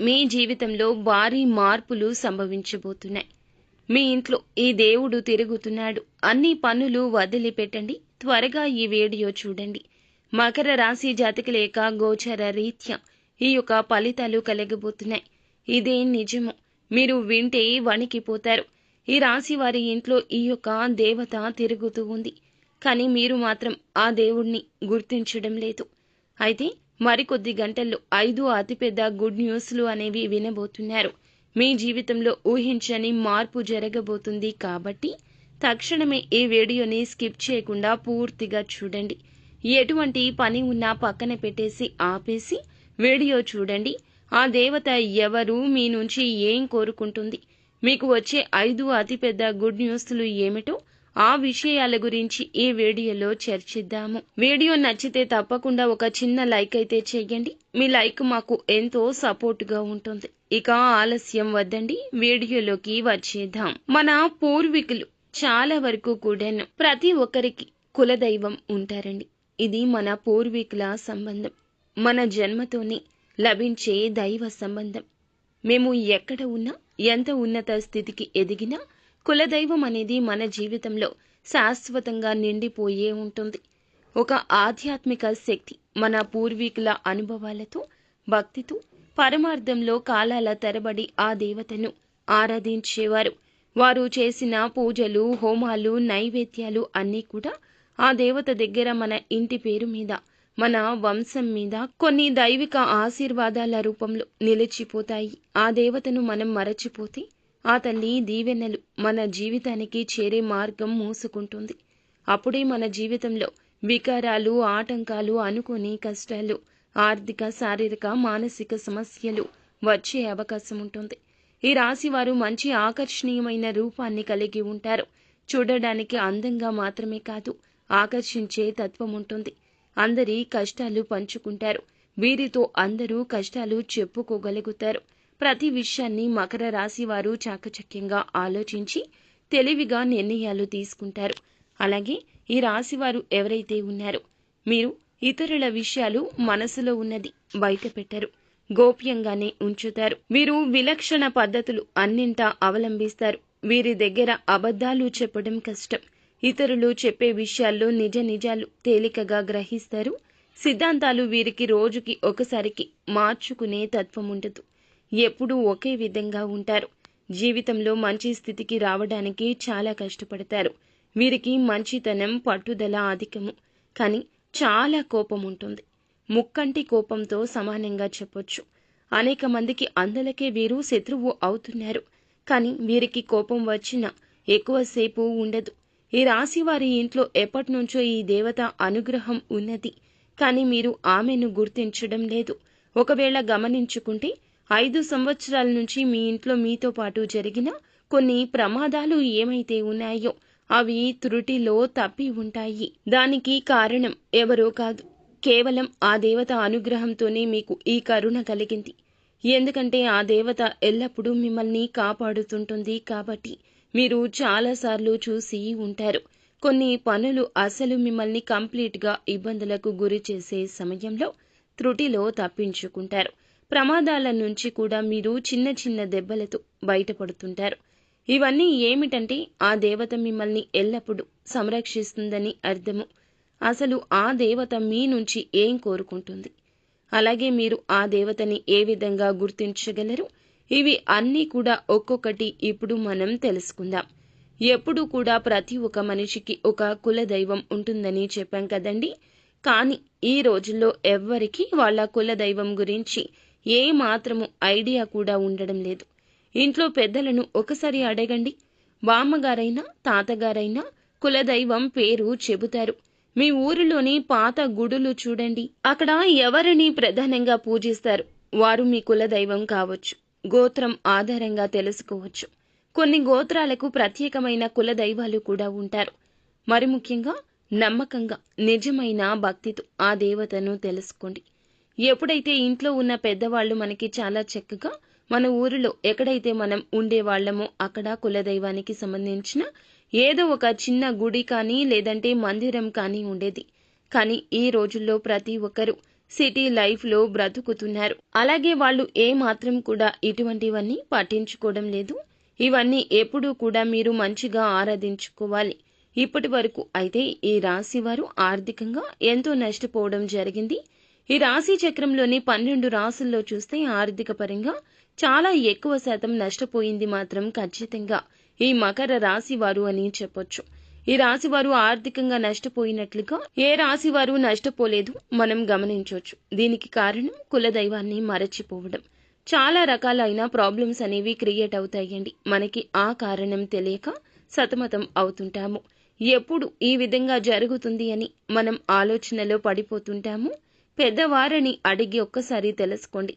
మీ జీవితంలో భారీ మార్పులు సంభవించబోతున్నాయి. మీ ఇంట్లో ఈ దేవుడు తిరుగుతున్నాడు. అన్ని పనులు వదిలిపెట్టండి. త్వరగా ఈ వీడియో చూడండి. మకర రాశి జాతకుల యొక్క గోచర రీత్యా ఈ యొక్క ఫలితాలు కలగబోతున్నాయి. ఇదే నిజము. మీరు వింటే వణికిపోతారు. ఈ రాశి వారి ఇంట్లో ఈ యొక్క దేవత తిరుగుతూ ఉంది. కానీ మీరు మాత్రం ఆ దేవుణ్ణి గుర్తించడం లేదు. అయితే మరికొద్ది గంటల్లో ఐదు అతిపెద్ద గుడ్ న్యూస్లు అనేవి వినబోతున్నారు. మీ జీవితంలో ఊహించని మార్పు జరగబోతుంది కాబట్టి తక్షణమే ఈ వీడియోని స్కిప్ చేయకుండా పూర్తిగా చూడండి. ఎటువంటి పని ఉన్నా పక్కన పెట్టేసి ఆపేసి వీడియో చూడండి. ఆ దేవత ఎవరు మీ నుంచి ఏం కోరుకుంటుంది? మీకు వచ్చే ఐదు అతిపెద్ద గుడ్ న్యూస్లు ఏమిటో ఆ విషయాల గురించి ఈ వీడియోలో చర్చిద్దాము. వీడియో నచ్చితే తప్పకుండా ఒక చిన్న లైక్ అయితే చేయండి. మీ లైక్ మాకు ఎంతో సపోర్ట్గా ఉంటుంది. ఇక ఆలస్యం వద్దండి. వీడియోలోకి వచ్చేద్దాం. మన పూర్వీకులు చాలా వరకు కూడాను ప్రతి ఒక్కరికి కులదైవం ఉంటారండి. ఇది మన పూర్వీకుల సంబంధం. మన జన్మతోనే లభించే దైవ సంబంధం. మేము ఎక్కడ ఉన్నా ఎంత ఉన్నత స్థితికి ఎదిగినా కులదైవం అనేది మన జీవితంలో శాశ్వతంగా నిండిపోయే ఉంటుంది. ఒక ఆధ్యాత్మిక శక్తి మన పూర్వీకుల అనుభవాలతో భక్తితో పరమార్థంలో కాలాల తరబడి ఆ దేవతను ఆరాధించేవారు. వారు చేసిన పూజలు హోమాలు నైవేద్యాలు అన్నీ కూడా ఆ దేవత దగ్గర మన ఇంటి పేరు మీద మన వంశం మీద కొన్ని దైవిక ఆశీర్వాదాల రూపంలో నిలిచిపోతాయి. ఆ దేవతను మనం మరచిపోతే ఆ తల్లి దీవెనలు మన జీవితానికి చేరే మార్గం మూసుకుంటుంది. అప్పుడే మన జీవితంలో వికారాలు ఆటంకాలు అనుకోని కష్టాలు ఆర్థిక శారీరక మానసిక సమస్యలు వచ్చే అవకాశం ఉంటుంది. ఈ రాశి వారు మంచి ఆకర్షణీయమైన రూపాన్ని కలిగి ఉంటారు. చూడడానికి అందంగా మాత్రమే కాదు ఆకర్షించే తత్వం ఉంటుంది. అందరి కష్టాలు పంచుకుంటారు. వీరితో అందరూ కష్టాలు చెప్పుకోగలుగుతారు. ప్రతి విషయాన్ని మకర రాశి వారు చాకచక్యంగా ఆలోచించి తెలివిగా నిర్ణయాలు తీసుకుంటారు. అలాగే ఈ రాశి వారు ఎవరైతే ఉన్నారో మీరు ఇతరుల విషయాలు మనసులో ఉన్నది బయట పెట్టరు. గోప్యంగానే ఉంచుతారు. వీరు విలక్షణ పద్ధతులు అన్నింటా అవలంబిస్తారు. వీరి దగ్గర అబద్ధాలు చెప్పడం కష్టం. ఇతరులు చెప్పే విషయాల్లో నిజ నిజాలు తేలికగా గ్రహిస్తారు. సిద్ధాంతాలు వీరికి రోజుకి ఒకసారికి మార్చుకునే తత్వం ఉండదు. ఎప్పుడూ ఒకే విధంగా ఉంటారు. జీవితంలో మంచి స్థితికి రావడానికి చాలా కష్టపడతారు. వీరికి మంచితనం పట్టుదల అధికము. కానీ చాలా కోపం ఉంటుంది. ముక్కంటి కోపంతో సమానంగా చెప్పొచ్చు. అనేక మందికి అందులకే వీరు శత్రువు అవుతున్నారు. కానీ వీరికి కోపం వచ్చినా ఎక్కువసేపు ఉండదు. ఈ రాశి వారి ఇంట్లో ఎప్పటి నుంచో ఈ దేవత అనుగ్రహం ఉన్నది. కానీ మీరు ఆమెను గుర్తించడం లేదు. ఒకవేళ గమనించుకుంటే ఐదు సంవత్సరాల నుంచి మీ ఇంట్లో మీతో పాటు జరిగిన కొన్ని ప్రమాదాలు ఏమైతే ఉన్నాయో అవి త్రుటిలో తప్పి ఉంటాయి. దానికి కారణం ఎవరో కాదు. కేవలం ఆ దేవత అనుగ్రహంతోనే మీకు ఈ కరుణ కలిగింది. ఎందుకంటే ఆ దేవత ఎల్లప్పుడూ మిమ్మల్ని కాపాడుతుంటుంది కాబట్టి మీరు చాలాసార్లు చూసి ఉంటారు. కొన్ని పనులు అసలు మిమ్మల్ని కంప్లీట్గా ఇబ్బందులకు గురి చేసే సమయంలో త్రుటిలో తప్పించుకుంటారు. ప్రమాదాల నుంచి కూడా మీరు చిన్న చిన్న దెబ్బలతో బయటపడుతుంటారు. ఇవన్నీ ఏమిటంటే ఆ దేవత మిమ్మల్ని ఎల్లప్పుడూ సంరక్షిస్తుందని అర్థము. అసలు ఆ దేవత మీ నుంచి ఏం కోరుకుంటుంది? అలాగే మీరు ఆ దేవతని ఏ విధంగా గుర్తించగలరు? ఇవి అన్నీ కూడా ఒక్కొక్కటి ఇప్పుడు మనం తెలుసుకుందాం. ఎప్పుడు కూడా ప్రతి ఒక్క మనిషికి ఒక కుల దైవం ఉంటుందని చెప్పాం కదండి? కానీ ఈ రోజుల్లో ఎవ్వరికీ వాళ్ళ కుల దైవం గురించి ఏ మాత్రము ఐడియా కూడా ఉండడం లేదు. ఇంట్లో పెద్దలను ఒకసారి అడగండి. బామ్మగారైనా తాతగారైనా కులదైవం పేరు చెబుతారు. మీ ఊరిలోని పాత గుడులు చూడండి. అక్కడ ఎవరిని ప్రధానంగా పూజిస్తారు? వారు మీ కులదైవం కావచ్చు. గోత్రం ఆధారంగా తెలుసుకోవచ్చు. కొన్ని గోత్రాలకు ప్రత్యేకమైన కులదైవాలు కూడా ఉంటారు. మరి ముఖ్యంగా నమ్మకంగా నిజమైన భక్తితో ఆ దేవతను తెలుసుకోండి. ఎప్పుడైతే ఇంట్లో ఉన్న పెద్దవాళ్ళు మనకి చాలా చక్కగా మన ఊరిలో ఎక్కడైతే మనం ఉండేవాళ్ళమో అక్కడ కులదైవానికి సంబంధించిన ఏదో ఒక చిన్న గుడి కానీ లేదంటే మందిరం కానీ ఉండేది. కానీ ఈ రోజుల్లో ప్రతి ఒక్కరూ సిటీ లైఫ్లో బ్రతుకుతున్నారు. అలాగే వాళ్ళు ఏ మాత్రం కూడా ఇటువంటివన్నీ పట్టించుకోవడం లేదు. ఇవన్నీ ఎప్పుడూ కూడా మీరు మంచిగా ఆరాధించుకోవాలి. ఇప్పటి వరకు అయితే ఈ రాశి వారు ఆర్థికంగా ఎంతో నష్టపోవడం జరిగింది. ఈ రాశి చక్రంలోని పన్నెండు రాసుల్లో చూస్తే ఆర్థిక పరంగా చాలా ఎక్కువ శాతం నష్టపోయింది మాత్రం ఖచ్చితంగా ఈ మకర రాశి వారు అని చెప్పొచ్చు. ఈ రాశి వారు ఆర్థికంగా నష్టపోయినట్లుగా ఏ రాశి వారు నష్టపోలేదు మనం గమనించవచ్చు దీనికి కారణం కులదైవాన్ని మరచిపోవడం. చాలా రకాలైన ప్రాబ్లమ్స్ అనేవి క్రియేట్ అవుతాయండి. మనకి ఆ కారణం తెలియక సతమతం అవుతుంటాము. ఎప్పుడు ఈ విధంగా జరుగుతుంది అని మనం ఆలోచనలో పడిపోతుంటాము. పెద్దవారని అడిగి ఒక్కసారి తెలుసుకోండి.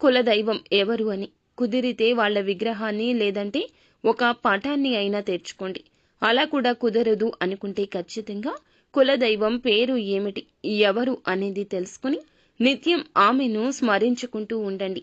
కులదైవం ఎవరు అని. కుదిరితే వాళ్ళ విగ్రహాన్ని లేదంటే ఒక పటాన్ని అయినా తెచ్చుకోండి. అలా కూడా కుదరదు అనుకుంటే ఖచ్చితంగా కులదైవం పేరు ఏమిటి ఎవరు అనేది తెలుసుకుని నిత్యం ఆమెను స్మరించుకుంటూ ఉండండి.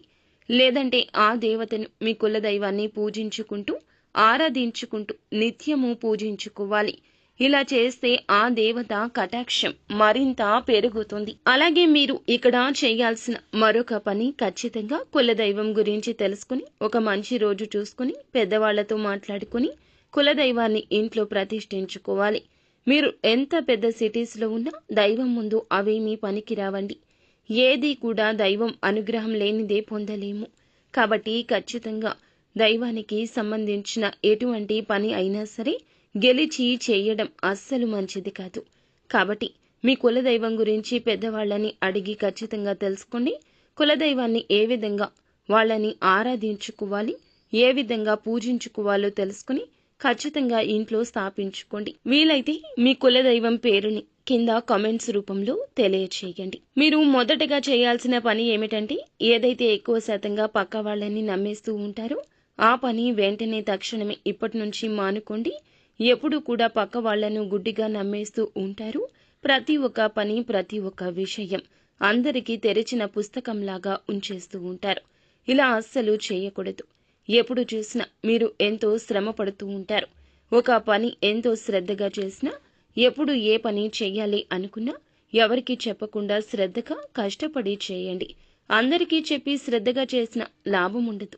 లేదంటే ఆ దేవతను మీ కులదైవాన్ని పూజించుకుంటూ ఆరాధించుకుంటూ నిత్యము పూజించుకోవాలి. ఇలా చేస్తే ఆ దేవత కటాక్షం మరింత పెరుగుతుంది. అలాగే మీరు ఇక్కడ చేయాల్సిన మరొక పని ఖచ్చితంగా కులదైవం గురించి తెలుసుకుని ఒక మంచి రోజు చూసుకుని పెద్దవాళ్ళతో మాట్లాడుకుని కులదైవాన్ని ఇంట్లో ప్రతిష్ఠించుకోవాలి. మీరు ఎంత పెద్ద సిటీస్లో ఉన్నా దైవం ముందు అవేమీ పనికి రావండి. ఏది కూడా దైవం అనుగ్రహం లేనిదే పొందలేము. కాబట్టి ఖచ్చితంగా దైవానికి సంబంధించిన ఎటువంటి పని అయినా సరే గెలిచి చేయడం అస్సలు మంచిది కాదు. కాబట్టి మీ కులదైవం గురించి పెద్దవాళ్ళని అడిగి ఖచ్చితంగా తెలుసుకోండి కులదైవాన్ని ఏ విధంగా వాళ్ళని ఆరాధించుకోవాలి ఏ విధంగా పూజించుకోవాలో తెలుసుకుని ఖచ్చితంగా ఇంట్లో స్థాపించుకోండి. వీలైతే మీ కులదైవం పేరుని కింద కామెంట్స్ రూపంలో తెలియచేయండి. మీరు మొదటగా చేయాల్సిన పని ఏమిటంటే ఏదైతే ఎక్కువ శాతంగా పక్క వాళ్ళని నమ్మేస్తూ ఉంటారో ఆ పని వెంటనే తక్షణమే ఇప్పటి నుంచి మానుకోండి. ఎప్పుడు కూడా పక్క వాళ్ళను గుడ్డిగా నమ్మేస్తూ ఉంటారు. ప్రతి ఒక్క పని ప్రతి ఒక్క విషయం అందరికీ తెరిచిన పుస్తకంలాగా ఉంచేస్తూ ఉంటారు. ఇలా అస్సలు చేయకూడదు. ఎప్పుడు చూసినా మీరు ఎంతో శ్రమ పడుతూ ఉంటారు. ఒక పని ఎంతో శ్రద్ధగా చేసినా ఎప్పుడు ఏ పని చెయ్యాలి అనుకున్నా ఎవరికి చెప్పకుండా శ్రద్ధగా కష్టపడి చేయండి. అందరికీ చెప్పి శ్రద్ధగా చేసిన లాభం ఉండదు.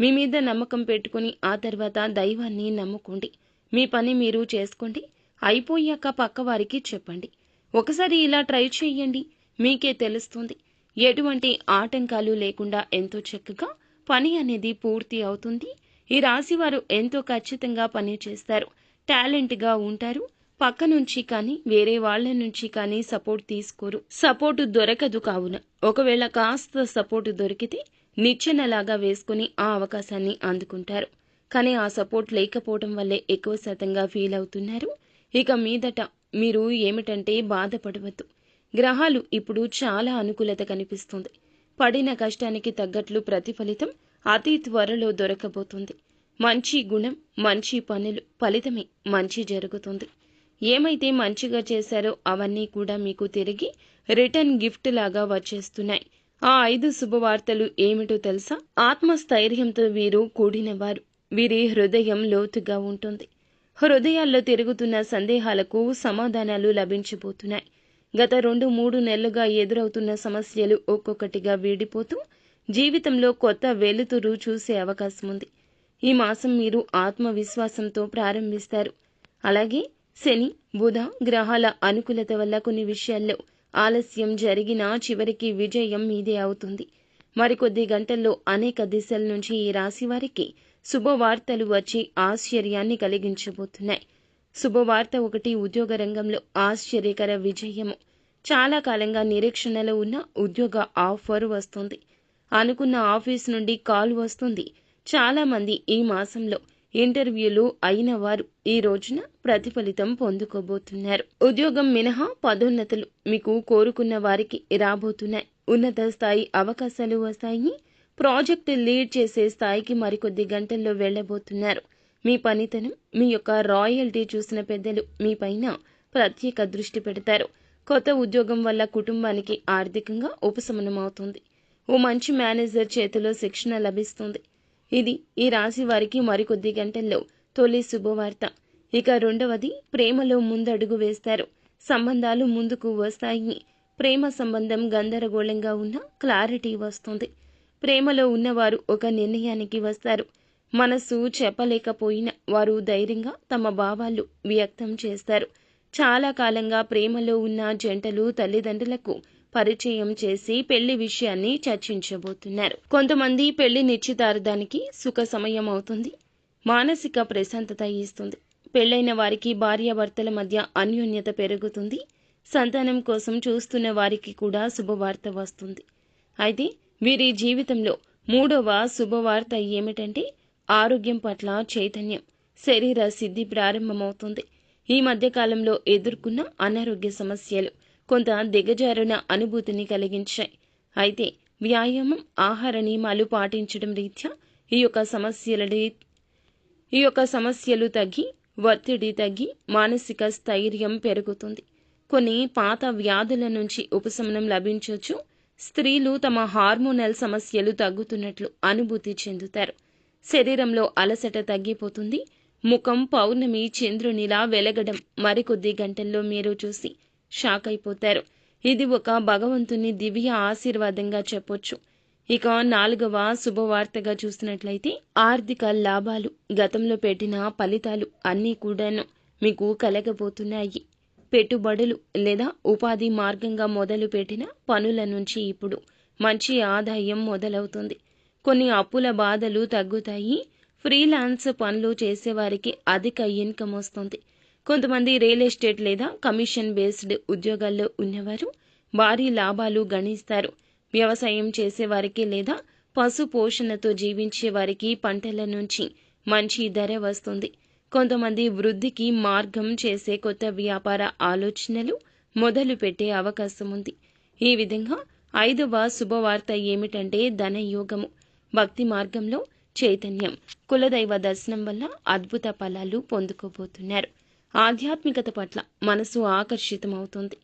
మీ మీద నమ్మకం పెట్టుకుని ఆ తర్వాత దైవాన్ని నమ్ముకోండి. మీ పని మీరు చేసుకోండి. అయిపోయాక పక్కవారికి చెప్పండి. ఒకసారి ఇలా ట్రై చేయండి. మీకే తెలుస్తుంది. ఎటువంటి ఆటంకాలు లేకుండా ఎంతో చక్కగా పని అనేది పూర్తి అవుతుంది. ఈ రాశివారు ఎంతో ఖచ్చితంగా పని చేస్తారు. టాలెంట్గా ఉంటారు. పక్క నుంచి కానీ వేరే వాళ్ళ నుంచి కానీ సపోర్ట్ తీసుకోరు. సపోర్టు దొరకదు కావున. ఒకవేళ కాస్త సపోర్టు దొరికితే నిచ్చెనలాగా వేసుకుని ఆ అవకాశాన్ని అందుకుంటారు. కానీ ఆ సపోర్ట్ లేకపోవడం వల్లే ఎక్కువ శాతంగా ఫీల్ అవుతున్నారు. ఇక మీదట మీరు ఏమిటంటే బాధపడవద్దు. గ్రహాలు ఇప్పుడు చాలా అనుకూలత కనిపిస్తుంది. పడిన కష్టానికి తగ్గట్లు ప్రతిఫలితం అతి త్వరలో దొరకబోతుంది. మంచి గుణం మంచి పనులు ఫలితమే మంచి జరుగుతుంది. ఏమైతే మంచిగా చేశారో అవన్నీ కూడా మీకు తిరిగి రిటర్న్ గిఫ్ట్ లాగా వచ్చేస్తున్నాయి. ఆ ఐదు శుభవార్తలు ఏమిటో తెలుసా? ఆత్మస్థైర్యంతో వీరు కూడినవారు. వీరి హృదయం లోతుగా ఉంటుంది. హృదయాల్లో తిరుగుతున్న సందేహాలకు సమాధానాలు లభించిపోతున్నాయి. గత రెండు మూడు నెలలుగా ఎదురవుతున్న సమస్యలు ఒక్కొక్కటిగా వీడిపోతూ జీవితంలో కొత్త వెలుతురు చూసే అవకాశం ఉంది. ఈ మాసం మీరు ఆత్మవిశ్వాసంతో ప్రారంభిస్తారు. అలాగే శని బుధ గ్రహాల అనుకూలత వల్ల కొన్ని విషయాల్లో ఆలస్యం జరిగినా చివరికి విజయం మీదే అవుతుంది. మరికొద్ది గంటల్లో అనేక దిశల నుంచి ఈ రాశి వారికి శుభవార్తలు వచ్చి ఆశ్చర్యాన్ని కలిగించబోతున్నాయి. శుభవార్త ఒకటి ఉద్యోగ రంగంలో ఆశ్చర్యకర విజయము. చాలా కాలంగా నిరీక్షణలో ఉన్న ఉద్యోగ ఆఫర్ వస్తుంది. అనుకున్న ఆఫీస్ నుండి కాల్ వస్తుంది. చాలా మంది ఈ మాసంలో ఇంటర్వ్యూలు అయిన వారు ఈ రోజున ప్రతిఫలితం పొందుకోబోతున్నారు. ఉద్యోగం మినహా పదోన్నతులు మీకు కోరుకున్న వారికి రాబోతున్నాయి. ఉన్నత స్థాయి అవకాశాలు వస్తాయి. ప్రాజెక్టు లీడ్ చేసే స్థాయికి మరికొద్ది గంటల్లో వెళ్ళబోతున్నారు. మీ పనితనం మీ యొక్క రాయల్టీ చూసిన పెద్దలు మీ పైన ప్రత్యేక దృష్టి పెడతారు. కొత్త ఉద్యోగం వల్ల కుటుంబానికి ఆర్థికంగా ఉపశమనం అవుతుంది ఓ మంచి మేనేజర్ చేతిలో శిక్షణ లభిస్తుంది. ఇది ఈ రాశి వారికి మరికొద్ది గంటల్లో తొలి శుభవార్త. ఇక రెండవది ప్రేమలో ముందడుగు వేస్తారు. సంబంధాలు ముందుకు వస్తాయి. ప్రేమ సంబంధం గందరగోళంగా ఉన్న క్లారిటీ వస్తుంది. ప్రేమలో ఉన్నవారు ఒక నిర్ణయానికి వస్తారు. మనస్సు చెప్పలేకపోయినా వారు ధైర్యంగా తమ భావాలు వ్యక్తం చేస్తారు. చాలా కాలంగా ప్రేమలో ఉన్న జంటలు తల్లిదండ్రులకు పరిచయం చేసి పెళ్ళి విషయాన్ని చర్చించబోతున్నారు. కొంతమంది పెళ్ళి నిశ్చితార్థానికి సుఖ సమయం అవుతుంది. మానసిక ప్రశాంతత ఇస్తుంది. పెళ్ళైన వారికి భార్యాభర్తల మధ్య అన్యోన్యత పెరుగుతుంది. సంతానం కోసం చూస్తున్న వారికి కూడా శుభవార్త వస్తుంది. అయితే వీరి జీవితంలో మూడవ శుభవార్త ఏమిటంటే ఆరోగ్యం పట్ల చైతన్యం. శరీర సిద్ధి ప్రారంభమవుతుంది. ఈ మధ్యకాలంలో ఎదుర్కొన్న అనారోగ్య సమస్యలు కొంత దిగజారున అనుభూతిని కలిగించాయి. అయితే వ్యాయామం ఆహార నియమాలు పాటించడం రీత్యా ఈ యొక్క సమస్యల ఈ యొక్క సమస్యలు తగ్గి ఒత్తిడి తగ్గి మానసిక స్థైర్యం పెరుగుతుంది. కొన్ని పాత వ్యాధుల నుంచి ఉపశమనం లభించవచ్చు స్త్రీలు తమ హార్మోనల్ సమస్యలు తగ్గుతున్నట్లు అనుభూతి చెందుతారు. శరీరంలో అలసట తగ్గిపోతుంది. ముఖం పౌర్ణమి చంద్రునిలా వెలగడం మరికొద్ది గంటల్లో మీరు చూసి షాక్ అయిపోతారు. ఇది ఒక భగవంతుని దివ్య ఆశీర్వాదంగా చెప్పొచ్చు. ఇక నాలుగవ శుభవార్తగా చూసినట్లయితే ఆర్థిక లాభాలు గతంలో పెట్టిన ఫలితాలు అన్నీ కూడాను మీకు కలగబోతున్నాయి. పెట్టుబడులు లేదా ఉపాధి మార్గంగా మొదలుపెట్టిన పనుల నుంచి ఇప్పుడు మంచి ఆదాయం మొదలవుతుంది. కొన్ని అప్పుల బాధలు తగ్గుతాయి. ఫ్రీలాన్స్ పనులు చేసేవారికి అధిక ఇన్కమ్ వస్తుంది. కొంతమంది రియల్ ఎస్టేట్ లేదా కమిషన్ బేస్డ్ ఉద్యోగాల్లో ఉన్నవారు భారీ లాభాలు గణిస్తారు. వ్యవసాయం చేసేవారికి లేదా పశు పోషణతో జీవించే వారికి పంటల నుంచి మంచి ధర వస్తుంది. కొంతమంది వృద్ధికి మార్గం చేసే కొత్త వ్యాపార ఆలోచనలు మొదలు పెట్టే అవకాశం ఉంది. ఈ విధంగా ఐదవ శుభవార్త ఏమిటంటే ధనయోగము. భక్తి మార్గంలో చైతన్యం. కులదైవ దర్శనం వల్ల అద్భుత ఫలాలు పొందుకోబోతున్నారు. ఆధ్యాత్మికత పట్ల మనసు ఆకర్షితమవుతుంది.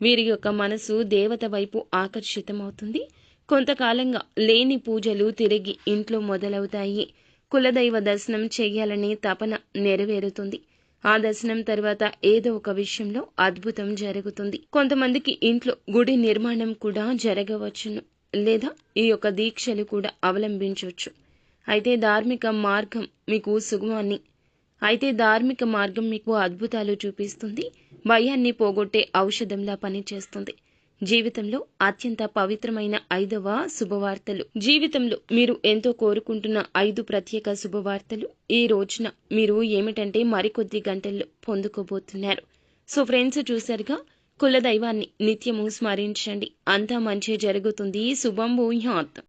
వీరి యొక్క మనసు దేవత వైపు ఆకర్షితమవుతుంది. కొంతకాలంగా లేని పూజలు తిరిగి ఇంట్లో మొదలవుతాయి. కులదైవ దర్శనం చేయాలనే తపన నెరవేరుతుంది. ఆ దర్శనం తర్వాత ఏదో ఒక విషయంలో అద్భుతం జరుగుతుంది. కొంతమందికి ఇంట్లో గుడి నిర్మాణం కూడా జరగవచ్చును లేదా ఈ యొక్క దీక్షలు కూడా అవలంబించవచ్చు. అయితే ధార్మిక మార్గం మీకు సుగమాన్ని అయితే ధార్మిక మార్గం మీకు అద్భుతాలు చూపిస్తుంది. భయాన్ని పోగొట్టే ఔషధంలా పనిచేస్తుంది. జీవితంలో అత్యంత పవిత్రమైన ఐదవ శుభవార్తలు. జీవితంలో మీరు ఎంతో కోరుకుంటున్న ఐదు ప్రత్యేక శుభవార్తలు. ఈ రోజున మీరు ఏమిటంటే మరికొద్ది గంటల్లో పొందుకోబోతున్నారు. సో ఫ్రెండ్స్ చూసారుగా కులదైవాన్ని నిత్యము స్మరించండి. అంతా మంచి జరుగుతుంది. శుభం భూయాత్.